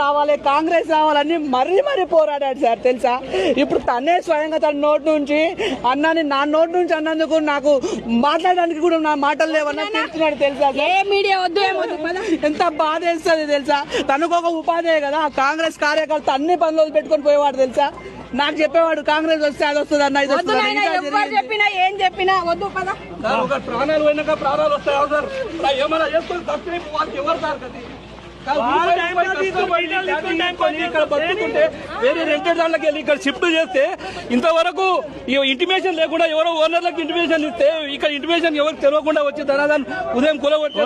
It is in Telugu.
రావాలి కాంగ్రెస్ రావాలని మరీ మరీ పోరాడాడు సార్ తెలుసా ఇప్పుడు తనే స్వయంగా తన నోటి నుంచి అన్నాని నా నోటి నుంచి అన్నందుకు నాకు మాట్లాడడానికి కూడా నా మాటలు లేవన్నా తెలుస్తున్నాడు తెలుసా మీడియా వద్దు ఏమొద్దు పద. ఎంత బాధ వేస్తుంది తెలుసా తనకు ఒక ఉపాధి కదా కాంగ్రెస్ కార్యకర్త అన్ని పనులు పెట్టుకొని పోయేవాడు తెలుసా నాకు చెప్పేవాడు కాంగ్రెస్ వస్తే అది వస్తుంది అన్న ఇది వస్తుంది. చెప్పినా ఏం చెప్పినా వద్దు పద సార్ ఒక ప్రాణాలు పోయినాక ప్రాణాలు వస్తాయి సార్ ఏమైనా ఎవరు సార్? కాదు, ఇక్కడ వేరే రెంటెడ్ దాంట్లోకి వెళ్ళి ఇక్కడ షిఫ్ట్ చేస్తే ఇంతవరకు ఇంటిమేషన్ లేకుండా ఎవరో ఓనర్లకు ఇంటిమేషన్ ఇస్తే ఇక్కడ ఇంటిమేషన్ ఎవరికి తెలియకుండా వచ్చి ధనాదాన్ని ఉదయం కులగొట్టి